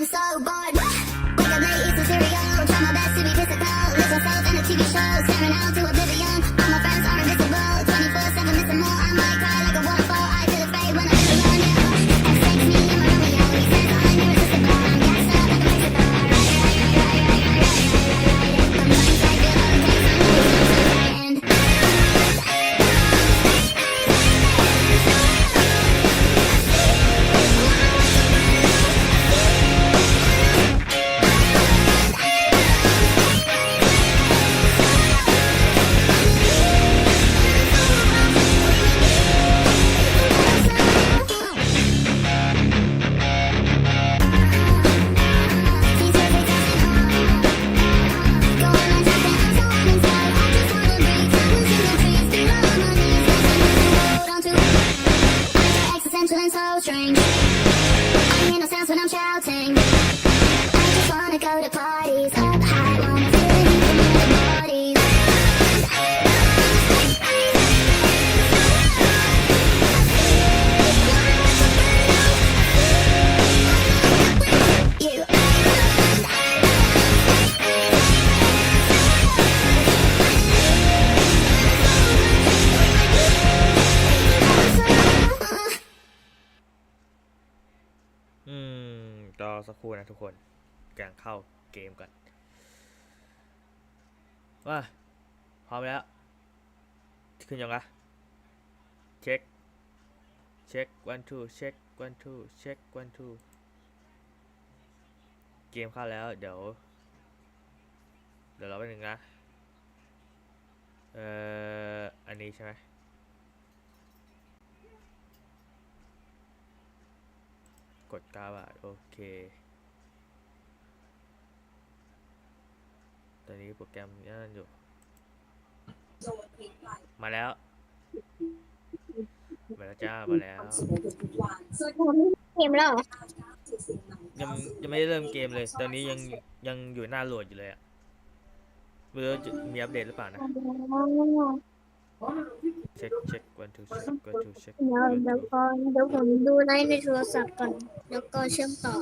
I'm so bored. Wake up late, eat some cereal. Try my best to be physical. Lose myself in a TV show. Staring out นะทุกคนกำลังเข้าเกมก่อนว่าพร้อมแล้ว ขึ้นยังละเช็ค เช็ค one two เช็ค one two เช็ค one two เกมเข้าแล้ว เดี๋ยว เดี๋ยวเราไปหนึ่งนะ เอ่อ อันนี้ใช่ไหมกดกาบาทโอเค ตอนนี้โปรแกรมนั่นอยู่ มาแล้ว มาแล้วจ้า มาแล้ว เกมแล้วเหรอยังยังไม่ได้เริ่มเกมเลย ตอนนี้ยังยังอยู่หน้าโหลดอยู่เลยอะไม่รู้จะมีอัปเดตหรือเปล่านะ เช็คเช็ค one two เช็ค one two เช็คเดี๋ยว one เดี๋ยว two ก่อนเดี๋ยวผมดูไลน์ในโทรศัพท์ก่อน แล้วก็เชื่อมต่อ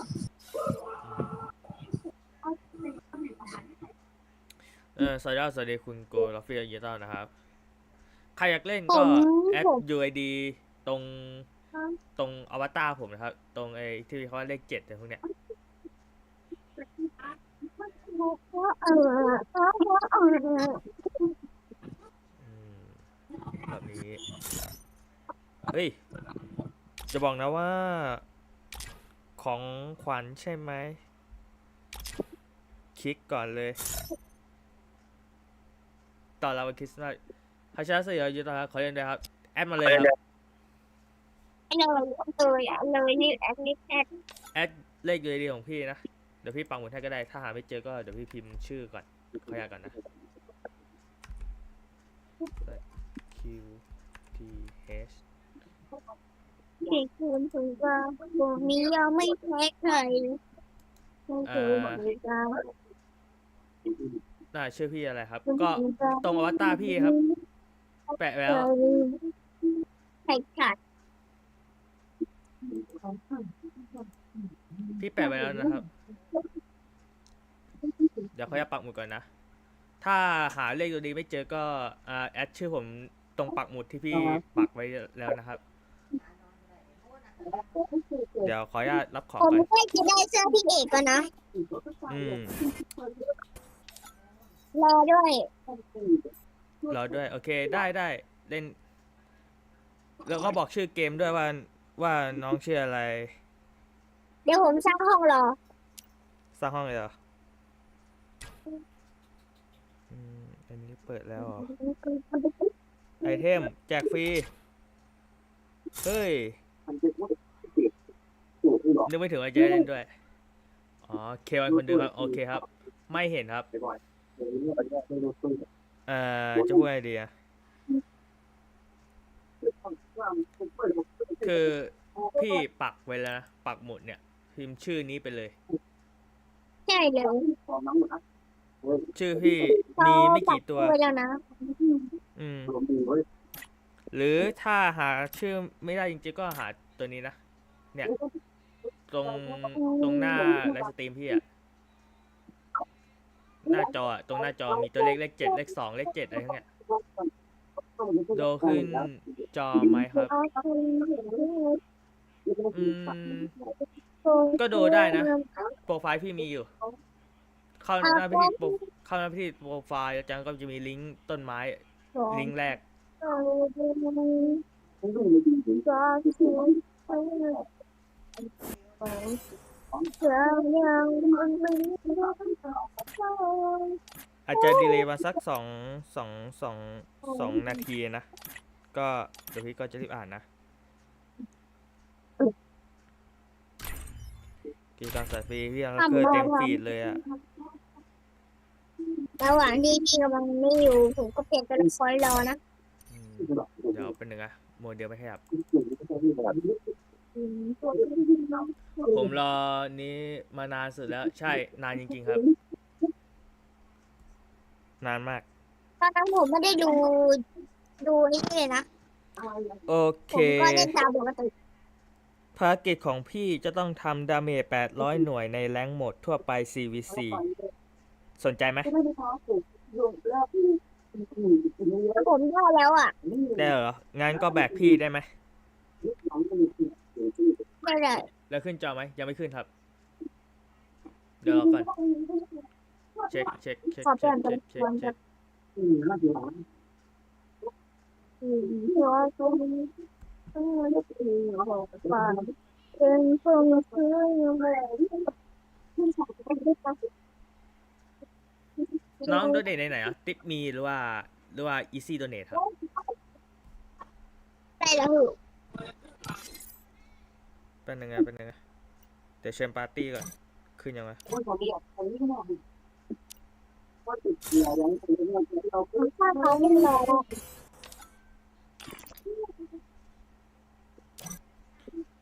เออสวัสดีครับสวัสดีคุณโกลอฟฟี่ยินดีต้อนรับนะครับ ใครอยากเล่นผก็มแอด ผม UID ตรงตรงอวตารผมนะครับ ตรงไอ้ที่เขาเลขเจ็ดอะไรพวกเนี้ยเออเออเอออืมแบบนี้ เฮ้ย จะบอกนะว่า ของขวัญใช่ไหม คลิกก่อนเลย ตอนเราวันคริสต์มาสพระเจ้าเสียอยู่ตอนครับขอเล่นด้วยครับแอดมาเลยครับเลยเลยอะเลยนี่แอดมิดแอดแอดเลข UID ของพี่นะเดี๋ยวพี่ปังหมุดให้ก็ได้ถ้าหาไม่เจอก็เดี๋ยวพี่พิมพ์ชื่อก่อนขออนุญาตก่อนนะ Q T H ที่คืนถึงว่าผมนี้ยังไม่แพ้ใครไม่เคยเหมือนกัน น่าชื่อพี่อะไรครับ ก็ตรงอวตารพี่ครับ แปะไว้แล้วใครขาดพี่แปะไว้แล้วนะครับ เดี๋ยวเขาจะปักหมุดก่อนนะ ถ้าหาเลขตัวนี้ไม่เจอก็อ่าแอดชื่อผมตรงปักหมุดที่พี่ปักไว้แล้วนะครับ เดี๋ยวขออนุญาตรับของผมก่อนแค่จะได้เสื้อพี่เอกก่อนนะอืม รอด้วยรอด้วย โอเค ได้ได้เล่น แล้วก็บอกชื่อเกมด้วยว่าว่าน้องชื่ออะไร เดี๋ยวผมสร้างห้องรอ สร้างห้องเลยเหรออืมอันนี้เปิดแล้วเหรอไอเทม แจกฟรี เฮ้ยนึกไม่ถึงว่าจะได้เล่นด้วย อ๋อ เควันคนเดิมครับ โอเคครับ ไม่เห็นครับ เอ่อจะพูดไงดีอะคือพี่ปักไว้แล้วนะปักหมุดเนี่ยพิมพ์ชื่อนี้ไปเลย ใช่เลยชื่อพี่มีไม่กี่ตัวไว้แล้วนะอืมหรือถ้าหาชื่อไม่ได้จริงๆก็หาตัวนี้นะเนี่ย ตรงตรงหน้าไลฟ์สตรีมพี่อะ หน้าจออะตรงหน้าจอมีตัวเลขเลขเจ็ดเลขสองเลขเจ็ดอะไรทั้งเนี้ยโดขึ้นจอไหมครับ อืม ก็ดูได้นะ โปรไฟล์พี่มีอยู่ เข้าหน้าพิธีโปรเข้าหน้าพิธีโปรไฟล์แล้วจังก็จะมีลิงก์ต้นไม้ ลิงก์แรก อาจจะดีเลย์มาสักสองสองสองสองนาทีนะ ก็เดี๋ยวพี่ก็จะรีบอ่านนะกีตาร์สายฟรีพี่ยังเคยเต็มฟีดเลยอะระหว่างที่พี่กำลังไม่อยู่ ผมก็เปลี่ยนตัวละครรอนะอืมเดี๋ยวเป็นหนึ่งอะโมเดลไม่ขยับ ผมรอนี้มานานสุดแล้ว ใช่นานจริง ๆ ครับ นานมาก ตอนนั้นผมไม่ได้ดูดูนี่เลยนะโอผเคมก็เล่นตามปกติภารกิจของพี่จะต้องทำดาเมจ800 หน่วยในแรงค์โหมดทั่วไป CVC สนใจไหมผมได้แล้วอะ ได้เหรอ งั้นก็แบกพี่ได้ไหมได้เลย แล้วขึ้นจอไหมยังไม่ขึ้นครับ เดี๋ยวรอก่อนเช็คเช็คเช็คขอเปลี่เช็ยคนเช็ตัวคละคเช็รคจะเช็คเป็นฟงซื้ออยู่เลยน้องโดเนทไหนๆอะติปมีหรือว่า หรือว่า easy donate ครับได้แล้วคือ เป็นยังไงเป็นยังไงเดี๋ยวเชิญปาร์ตี้ก่อน ขึ้นยังไงถ้าเขาไม่รอ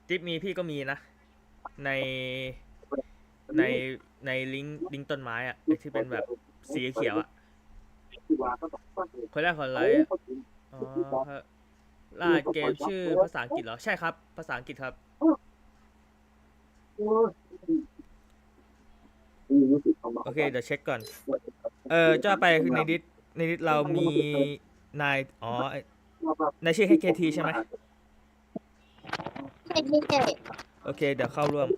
ติปมีพี่ก็มีนะ ในในในลิงลิงต้นไม้อะที่เป็นแบบสีเขียวอะคนแรกคนไลค์อะอ๋อครับล่าเกมชื่อภาษาอังกฤษเหรอ ใช่ครับ ภาษาอังกฤษครับ โอเค เดี๋ยวเช็คก่อน เออจะไปคือในดิสในดิสเรามีนาย อ๋อไอ้นายชื่อ HKT ใช่ไหมไม่ได้เจอโอเค เดี๋ยวเข้าร่วม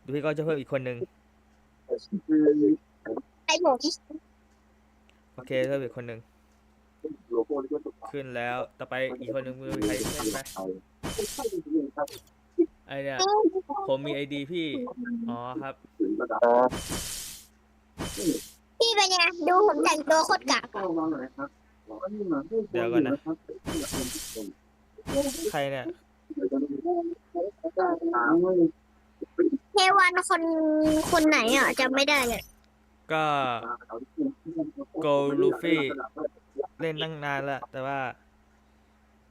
เดี๋ยวพี่ก็จะเพิ่มอีกคนนึง ไอ้ผมโอเคเพิ่มอีกคนนึง ขึ้นแล้ว ต่อไปอีกคนนึงมือใครเล่นไหม ไอเนี่ยผมมีไอดีพี่ อ๋อครับ พี่เป็นยังไงดูผมแต่งตัวโคตรกากอะเดี๋ยวก่อนนะ ใครเนี่ยเทวันคนคนไหนอะจำไม่ได้เลยก็โกลูฟี่ เล่นตั้งนานแล้วแต่ว่า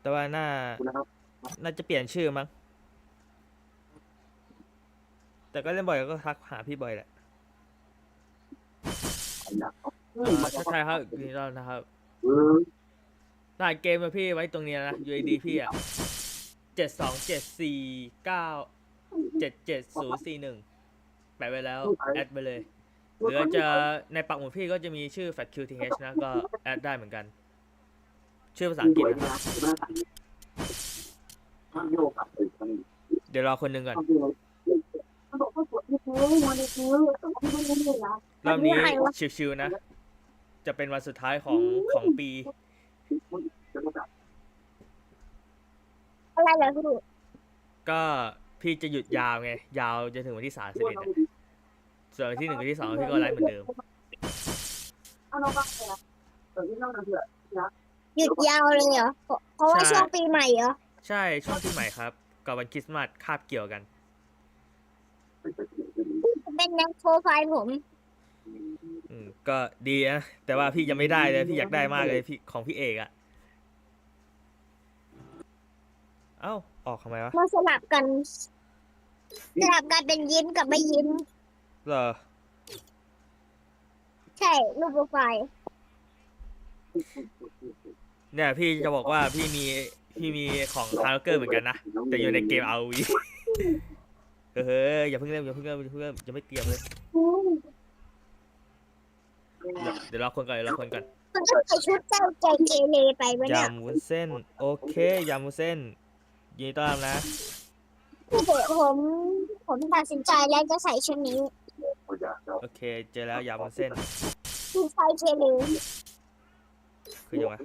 แต่ว่าน่า น่าจะเปลี่ยนชื่อมั้ง แต่ก็เล่นบ่อยก็ทักหาพี่บ่อยแหละอ่าถ้าใครครับยินดีต้อนรับนะครับรหัสเกมมาพี่ไว้ตรงนี้นะ UID พี่อะเจ็ดสองเจ็ดสี่เก้าเจ็ดเจ็ดศูนย์สี่หนึ่งแปะไว้แล้ว แอดไปเลย หรือจะในปักหมุดพี่ก็จะมีชื่อ FatQTH นะ ก็แอดได้เหมือนกัน ชื่อภาษาอังกฤษนะครับเดี๋ยวรอคนหนึ่งก่อน รอบนี้ชิวๆนะ จะเป็นวันสุดท้ายของของปี อะไรเหรอพี่ก็พี่จะหยุดยาวไง ยาวจนถึงวันที่สามสิบเอ็ดส่วนวันที่หนึ่งวันที่สองพี่ก็ไลฟ์เหมือนเดิมหยุดยาวเลยเหรอ เพราะว่าช่วงปีใหม่เหรอ ใช่ช่วงปีใหม่ครับ กับวันคริสต์มาสคาบเกี่ยวกัน เป็นแนวโปรไฟล์ผม อืมก็ดีนะ แต่ว่าพี่ยังไม่ได้เลยพี่อยากได้มากเลยพี่ของพี่เอกอะเอ้า ออกทำไมวะมาสลับกัน สลับกันเป็นยิ้มกับไม่ยิ้ม เหรอใช่รูปโปรไฟล์ เนี่ย พี่จะบอกว่าพี่มีพี่มีของคาร์เกอร์เหมือนกันนะ แต่อยู่ในเกม RV เออ เฮ้ยอย่าเพิ่งเริ่มอย่าเพิ่งเริ่มอย่าเพิ่งเริ่มยังไม่เตรียมเลยเดี๋ยวรอคนก่อนเดี๋ยวรอคนก่อนมันก็ใส่ชุดเจ้าใจเกเรไปวะเนี่ยยำวุ้นเส้น โอเคยำวุ้นเส้นยินดีต้อนรับนะคือผมผมตัดสินใจแล้วจะใส่ชุดนี้โอเค เจอแล้วยำวุ้นเส้นคือไฟเกเรคือยังไง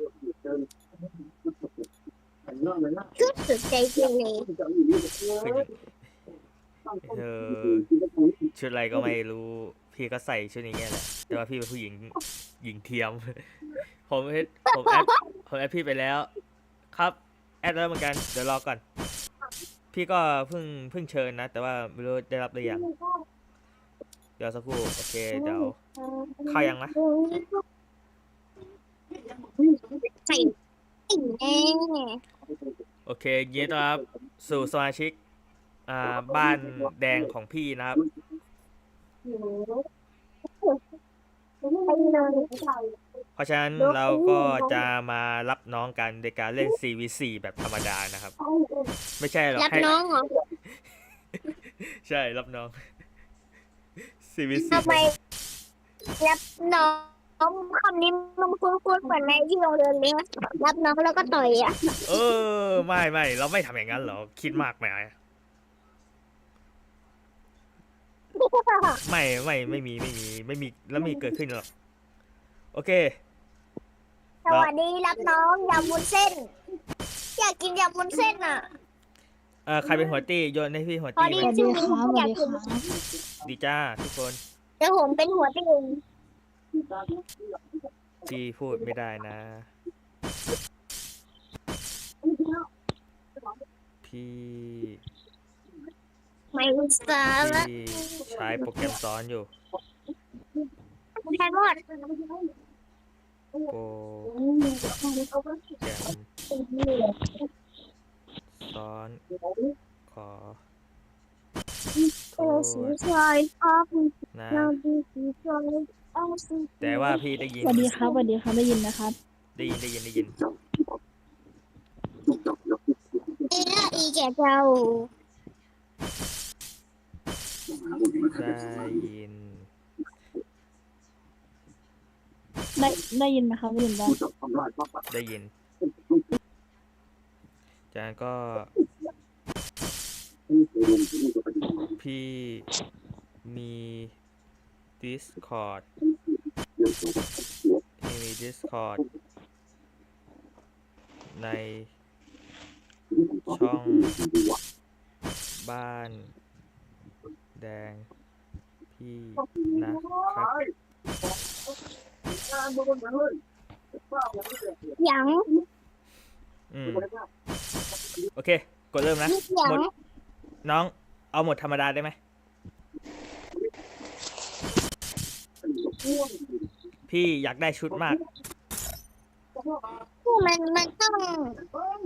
ชุดสุดใจเกเรคือยัง เออชุดอะไรก็ไม่รู้ พี่ก็ใส่ชุดนี้แหละแต่ว่าพี่เป็นผู้หญิงหญิงเทียม ผมเอดผมแอดผมแอดพี่ไปแล้ว ครับ แอดแล้วเหมือนกันเดี๋ยวรอก่อน พี่ก็เพิ่งเพิ่งเชิญนะ แต่ว่าไม่รู้ได้รับหรือยังเดี๋ยวสักครู่โอเคเดี๋ยวเข้ายังนะใส่ติ่งแน่โอเคยินดีต้อนรับสู่สมาชิก อ่าบ้านแดงของพี่นะครับไปเลยเพราะฉะนั้นเราก็จะมารับน้องกันในการเล่น CVC แบบธรรมดานะครับ ไม่ใช่หรอกรับให้น้องเหรอ ใช่รับน้อง CVC ทำไมรับน้องคำนี้มันคุ้นๆเหมือนในที่โรงเรียนเลยนะรับน้องแล้วก็ต่อยอะ เออ ไม่ไม่เราไม่ทำอย่างนั้นหรอกคิดมากไหม ไม่ไม่ไม่มีไม่มีไม่มีแล้วมีเกิดขึ้นหรอกโอเค สวัสดีรับน้องยำวุ้นเส้น อยากกินยำวุ้นเส้นอะเออใครเป็นหัวตี้โยนให้พี่หัวพอตี้ดีไหมชื่อนี้ผมอยากกินดีจ้าทุกคนเดี๋ยวผมเป็นหัวติ่งพี่พูดไม่ได้นะ พี่ ไม่รู้สาระพี่ใช้โปรแกรมซ้อนอยู่แค่รอดโปรแกรมซ้อนขอโทเออสีษชอยออฟนะเราดีสีชอยออฟสีแต่ว่าพี่ได้ยินสวัสดีครับสวัสดีครับได้ยินนะครับ ได้ยินได้ยินได้ยิน เอออีแก่เจ้า ได้ยิน ได้ได้ยินไหมครับได้ยินบ้างได้ยิน จากนั้นก็ พี่มี Discord พี่มี Discord ในช่องบ้าน แดง พี่นะครับหยังอืมโอเค กดเริ่มนะหยังหมดน้อง เอาหมดธรรมดาได้ไหม พี่อยากได้ชุดมาก มันมันต้อง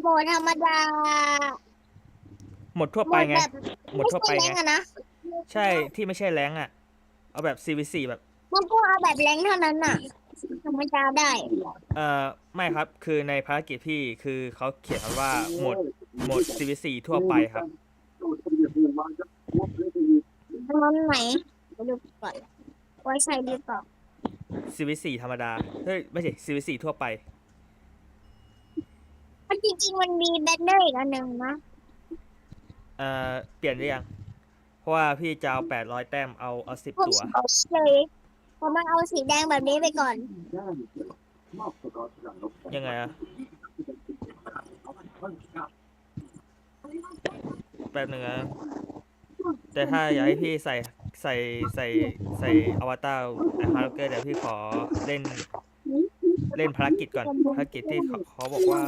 โบธรรมดา หมดทั่วไปไงแบบหมดทั่วไปไม่ไงใช่แรงอะนะ ใช่ที่ไม่ใช่แรงอะ เอาแบบ CVC แบบ มันก็เอาแบบแรงเท่านั้นน่ะธรรมดาได้ เอ่อไม่ครับคือในภารกิจพี่คือเขาเขียนว่าหมดหมด CVC ทั่วไปครับ มันไหนไปดูก่อนว่าใช่หรือเปล่า CVC ธรรมดาเฮ้ยไม่ใช่ CVC ทั่วไปเพราะจริงๆมันมีแบนเนอร์อีกอันหนึ่งนะ เอ่อเปลี่ยนหรือยัง เพราะว่าพี่จะเอา800แต้มเอาเอา10ผมตัวเลยผมมันเอาสีแดงแบบนี้ไปก่อน ยังไงอะแป๊บหนึ่งนะแต่ถ้าอยากให้พี่ใส่ใส่ใส่ใส่อวตารไอฮาร์เกอร์เดี๋ยวพี่ขอเล่น เล่นภารกิจก่อนภารกิจที่เขาเขาบอกว่า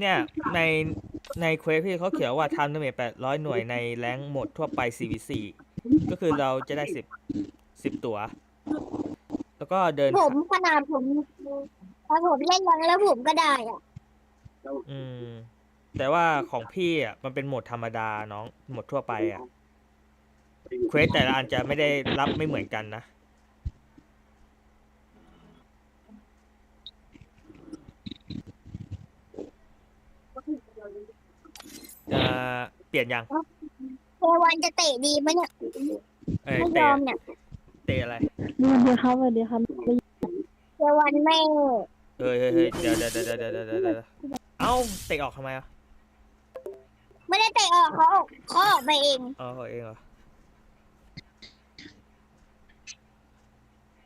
เนี่ยในในเควสพี่เขาเขียนว่าทำดาเมจ800หน่วยในแรงค์โหมดทั่วไป CVC ก็คือเราจะได้10 10ตัว แล้วก็เดินผมขนาดผมถ้าผมเล่นยังแล้วผมก็ได้อะอืม แต่ว่าของพี่อะมันเป็นโหมดธรรมดาน้องโหมดทั่วไปอะเควสแต่ละอันจะไม่ได้รับไม่เหมือนกันนะ ลี่ยนยังเควันจะเตะดีไหมเนี่ยเอ้ยไม่ยเตะอมเนี่ยเตะอะไรสวัสดีครับสวัสดีครับได้ยินเควันไม่เฮ้ยเฮ้ยเฮ้ยเดี๋ยวเดี๋ยวเดี๋ยวเดี๋ยวเดี๋ยวเดี๋ยวเดี๋ยวเอ้าเตะออกทำไมอะไม่ได้เตะออกเขาออกเขาออกไปเองอ๋อเอาเองเหรอ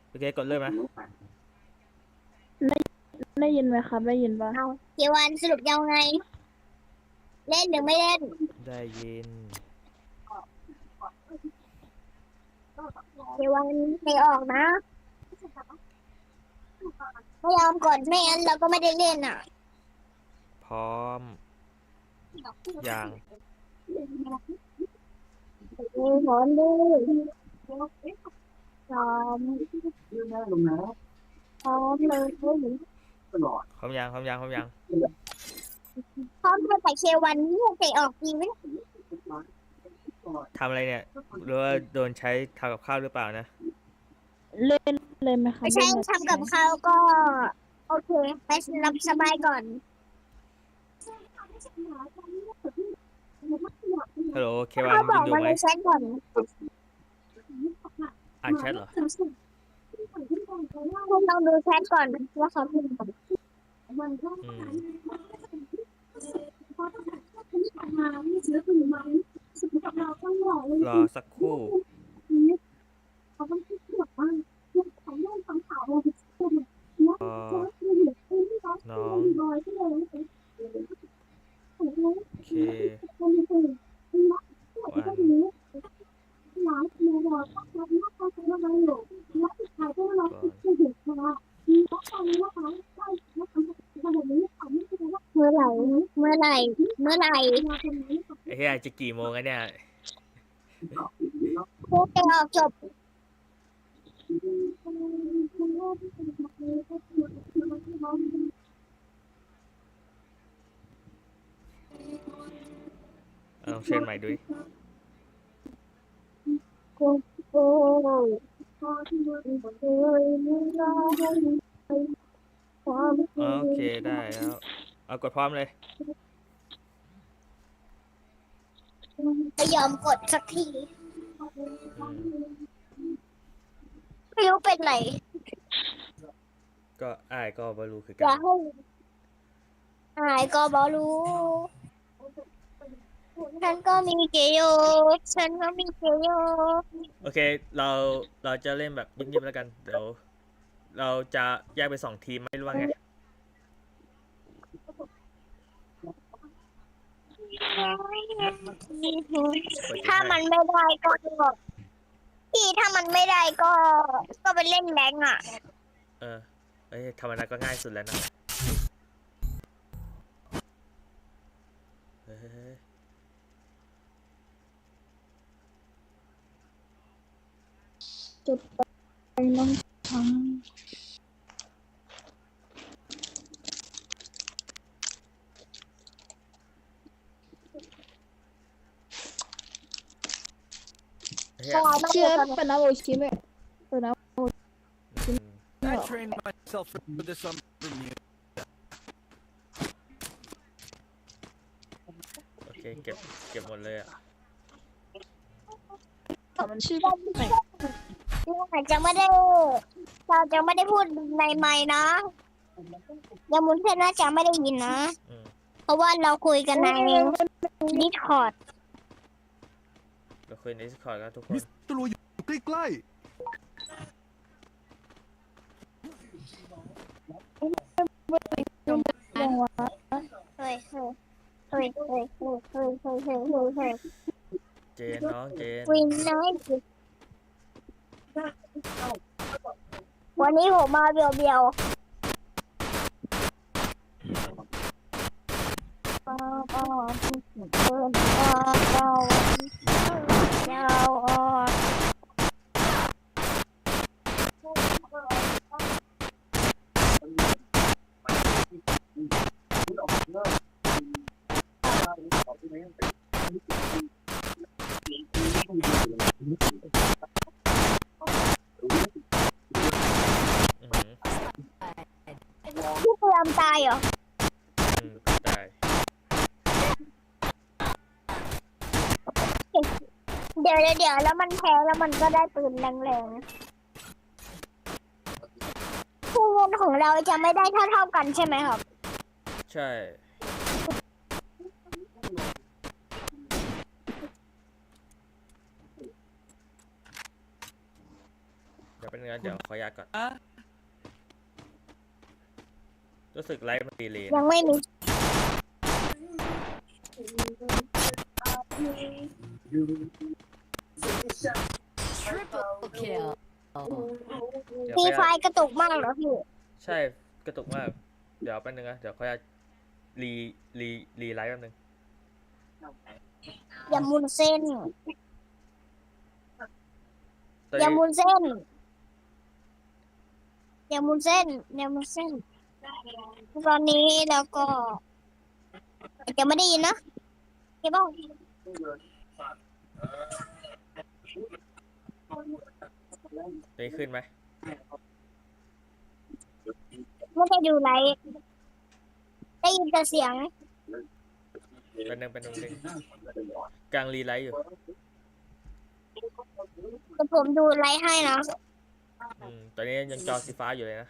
โอเคกดเริ่มไหมได้ยินไหมครับ ได้ยินปะเอาเควันสรุปยังไง เล่นหรือไม่เล่น ได้ยินเควันเตะออกนะไม่ยอมก่อนไม่งั้นเราก็ไม่ได้เล่นอะ พร้อมยังมีผลดีพร้อมพร้อมเลยพร้อมยังพร้อมยังพร้อมยัง พร้อมจะใส่เควันนี่เตะออกดีไหมทำอะไรเนี่ยหรือว่าโดนใช้ทำกับข้าวหรือเปล่านะ เล่นเลยไหมครับไม่ใช่เล่นเลยทำกับเขาก็ โอเค ไปรับสบายก่อนฮัลโหลเควันเขาบยิอนกดูมาไหมในแชทก่อนอ่านแชทเหรอคุณลองดูแชทก่อนว่าเขาพิมพ์อืม รอสักครู่เขาต้องโอเค ไหร่เมื่อไหร่ไอ้เหี้ยจะกี่โมงแล้วเนี่ยพูดจะออกจบเอาลองเชิญใหม่ดูดิโอ้โหอ๋อโอเคได้แล้ว เอากดพร้อมเลย ไม่ยอมกดสักทีอืมไม่รู้เป็นไรก็อ้ายก็บรู้คืออกัย่านให้อายก็บอรู้ ฉันก็มีเกโยฉันก็มีเกโยโอเค เราเราจะเล่นแบบยิ้มๆแล้วกัน เดี๋ยว เราจะแยกเป็นสองทีมไม่รู้ว่าไง ถ้ามันไม่ได้ก็พี่ถ้ามันไม่ได้ก็ ก็ไปเล่นแบงก์อะ เออเอ้ยธรรมดาก็ง่ายสุดแล้วนะเฮ้ยจุดไปน้องช้าง เฮ้ยเชื่อเป็นน้ำโอชิเมะเป็นน้อืม I trained myself for for this on Bermuda. โอเคเก็บเก็บหมดเลยอะำมันชื่อเราจะไม่ได้เราจะไม่ได้พูดในไมค์นะยามุนเพื่อนน่าจะไม่ได้ยินนะ อืมเพราะว่าเราคุยกันในดิสคอร์ดเรา คุยใน Discord กันทุกคน มิสเตอร์ลูอยู่ใกล้ยังวะเฮ้ยเฮ้ยเฮ้ยเฮ้ยเฮ้ยเฮ้ยเฮ้ยเฮ้ยเฮ้ยเฮ้ยเจนน้องเจน วินไนท์วันนี้ผมมาเบียวเบียวป้าป้า เรอตรียตายเหรอ ดี๋ยวเดี๋ยวเดี๋ยวแล้วมันแพ้แล้วมันก็ได้ปืนแรงๆคู่เงินของเราจะไม่ได้เท่าเท่าๆกันใช่ไหมครับ ใช่ เดี๋ยวเป็นงานเดี๋ยวขออนุญาตก่อนรู้สึกไลฟ์มันดีเลยยังไม่มี เดี๋ยวฟรีขออนุไฟญาตกระตุกมากเหรอพี่ใช่กระตุกมาก เดี๋ยวแป๊บนึงนะ เดี๋ยวขออนุญาตรีรีรีไลฟ์แป๊บนึง อย่ามุนเส้น ตอนอย่านี้มุนเส้น อย่ามุนเส้นอย่ามุนเส้น ตอนนี้แล้วก็จะไม่ได้ยินนะเห็นป่ะต อนนี้ขึ้นไหมไม่ได้ดูไลฟ์ได้ยินแต่เสียงเป็นนึงเป็นนึงนึงกลางรีไลฟ์อยู่แต่ผมดูไลฟ์ให้นะอืมตอนนี้ยังจอสีฟ้าอยู่เลยนะ